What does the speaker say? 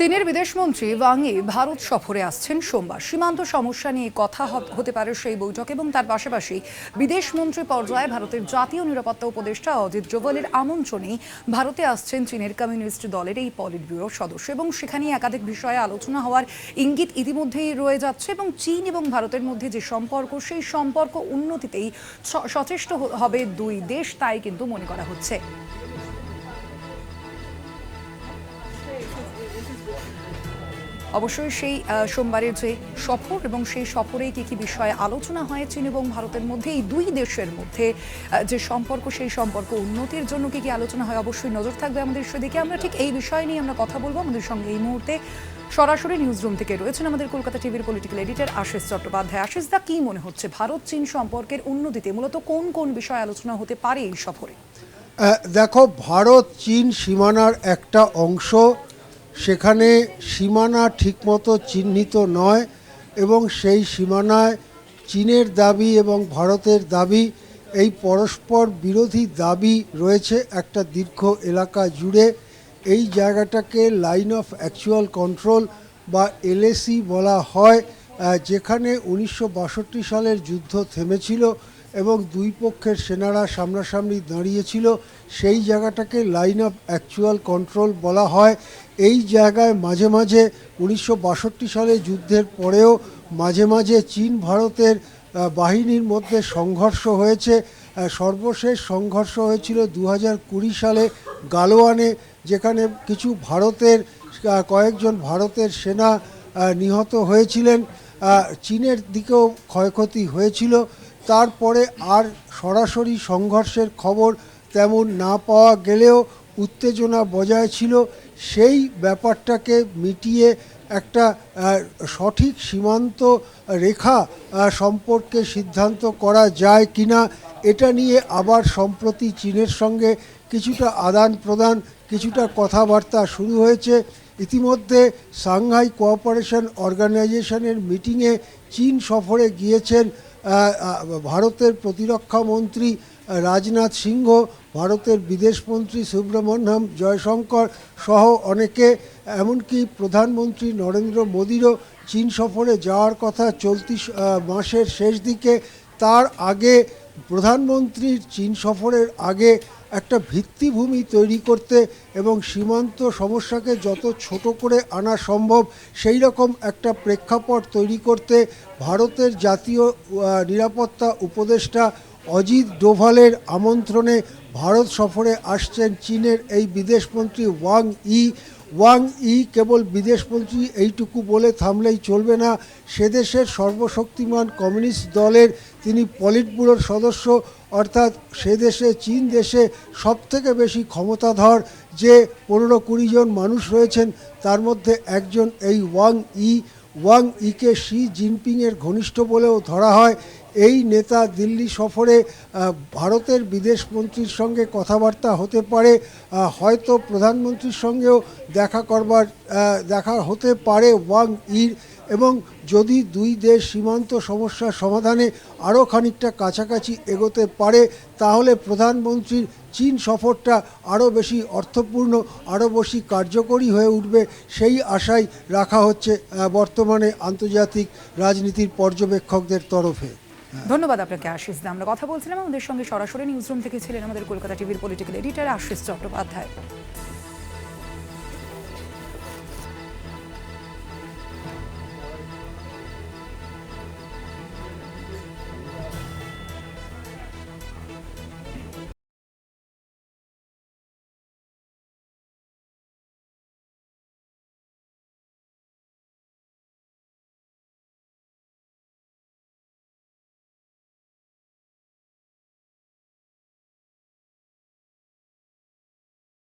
চীনের বিদেশমন্ত্রী Wang Yi Bharat সফরে আসছেন সোমবার। সীমান্ত সমস্যা নিয়ে কথা হতে পারে সেই বৈঠক এবং তার পাশাপাশি বিদেশমন্ত্রী পর্যায়ে ভারতের জাতীয় নিরাপত্তা উপদেষ্টা অজিত ডোভালের আমন্ত্রণেই ভারতে আসছেন চীনের কমিউনিস্ট দলের এই পলিট ব্যুরোর সদস্য এবং সেখানে একাধিক বিষয়ে আলোচনা হওয়ার ইঙ্গিত ইতিমধ্যেই রয়ে যাচ্ছে এবং চীন এবং ভারতের মধ্যে যে সম্পর্ক, সেই সম্পর্ক উন্নতিতেই সচেষ্ট হবে দুই দেশ, তাই কিন্তু মনে করা হচ্ছে। অবশ্যই সেই সোমবারের যে সফর এবং সেই সফরে কি কি বিষয়ে আলোচনা হয় চীন এবং ভারতের মধ্যে, এই দুই দেশের মধ্যে যে সম্পর্ক, সেই সম্পর্ক উন্নতির জন্য কি কি আলোচনা হয় অবশ্যই নজর থাকবে আমাদের সেদিকে। আমরা ঠিক এই বিষয় নিয়ে আমরা কথা বলব আমাদের সঙ্গে এই মুহূর্তে। সরাসরি নিউজ রুম থেকে রয়েছেন আমাদের কলকাতা টিভির পলিটিক্যাল এডিটর আশিস চট্টোপাধ্যায়। আশিস দা, কি মনে হচ্ছে? ভারত চীন সম্পর্কের উন্নতিতে মূলত কোন কোন বিষয়ে আলোচনা হতে পারে এই সফরে? দেখো, ভারত চীন সীমানার একটা অংশ। সেখানে সীমানা ঠিকমতো চিহ্নিত নয় এবং সেই সীমানায় চীনের দাবি এবং ভারতের দাবি, এই পরস্পর বিরোধী দাবি রয়েছে একটা দীর্ঘ এলাকা জুড়ে। এই জায়গাটাকে লাইন অফ অ্যাকচুয়াল কন্ট্রোল বা এলএসি বলা হয় যেখানে উনিশশো বাষট্টি সালের যুদ্ধ থেমেছিল। এবং দুই পক্ষের সেনারা সামনাসামনি দাঁড়িয়েছিল, সেই জায়গাটাকে লাইন অফ অ্যাকচুয়াল কন্ট্রোল বলা হয়। এই জায়গায় মাঝে মাঝে উনিশশো বাষট্টি সালে যুদ্ধের পরেও মাঝে মাঝে চীন ভারতের বাহিনীর মধ্যে সংঘর্ষ হয়েছে। সর্বশেষ সংঘর্ষ হয়েছিল দু হাজার কুড়ি সালে গালোয়ানে, যেখানে কিছু ভারতের কয়েকজন ভারতের সেনা নিহত হয়েছিলেন। চীনের দিকেও ক্ষয়ক্ষতি হয়েছিল। তারপরে আর সরাসরি সংঘর্ষের খবর তেমন না পাওয়া গেলেও উত্তেজনা বজায় ছিল। সেই ব্যাপারটাকে মিটিয়ে একটা সঠিক সীমান্ত রেখা সম্পর্কে সিদ্ধান্ত করা যায় কিনা, এটা নিয়ে আবার সম্প্রতি চীনের সঙ্গে কিছুটা আদান প্রদান, কিছুটা কথাবার্তা শুরু হয়েছে। ইতিমধ্যে সাংহাই কোঅপারেশন অর্গানাইজেশনের মিটিংয়ে চীন সফরে গিয়েছেন ভারতের প্রতিরক্ষা মন্ত্রী রাজনাথ সিংহ, ভারতের বিদেশমন্ত্রী সুব্রমণ্যম জয়শঙ্কর সহ অনেকে, এমনকি প্রধানমন্ত্রী নরেন্দ্র মোদীরও চীন সফরে যাওয়ার কথা চলতি মাসের শেষ দিকে। তার আগে প্রধানমন্ত্রীর চীন সফরের আগে একটা ভিত্তিভূমি তৈরি করতে এবং সীমান্ত সমস্যাকে যত ছোট করে আনা সম্ভব, সেই রকম একটা প্রেক্ষাপট তৈরি করতে ভারতের জাতীয় নিরাপত্তা উপদেষ্টা অজিত ডোভালের আমন্ত্রণে ভারত সফরে আসছেন চীনের এই বিদেশমন্ত্রী ওয়াং ই। ওয়াং ই কেবল বিদেশমন্ত্রী এইটুকু বলে থামলেই চলবে না। সে দেশের সর্বশক্তিমান কমিউনিস্ট দলের তিনি পলিট ব্যুরোর সদস্য, অর্থাৎ সে দেশে, চীন দেশে সবথেকে বেশি ক্ষমতাধর যে পনেরো কুড়ি জন মানুষ রয়েছেন, তার মধ্যে একজন এই ওয়াং ই। ওয়াং ইকে শি জিনপিংয়ের ঘনিষ্ঠ বলেও ধরা হয়। এই নেতা দিল্লি সফরে ভারতের বিদেশমন্ত্রীর সঙ্গে কথাবার্তা হতে পারে হয়তো প্রধানমন্ত্রীর সঙ্গেও দেখা করবার দেখা হতে পারে ওয়াং ইর, এবং যদি দুই দেশ সীমান্ত সমস্যার সমাধানে আরও খানিকটা কাছাকাছি এগোতে পারে, তাহলে প্রধানমন্ত্রীর চীন সফরটা আরও বেশি অর্থপূর্ণ আরও বেশি কার্যকরী হয়ে উঠবে সেই আশাই রাখা হচ্ছে বর্তমানে আন্তর্জাতিক রাজনীতির পর্যবেক্ষকদের তরফে। ধন্যবাদ আপনাকে, আশিস দা। আমরা কথা বলছিলাম আমাদের সঙ্গে সরাসরি নিউজরুম থেকে ছিলেন আমাদের কলকাতা টিভির পলিটিক্যাল এডিটার আশিস চট্টোপাধ্যায়।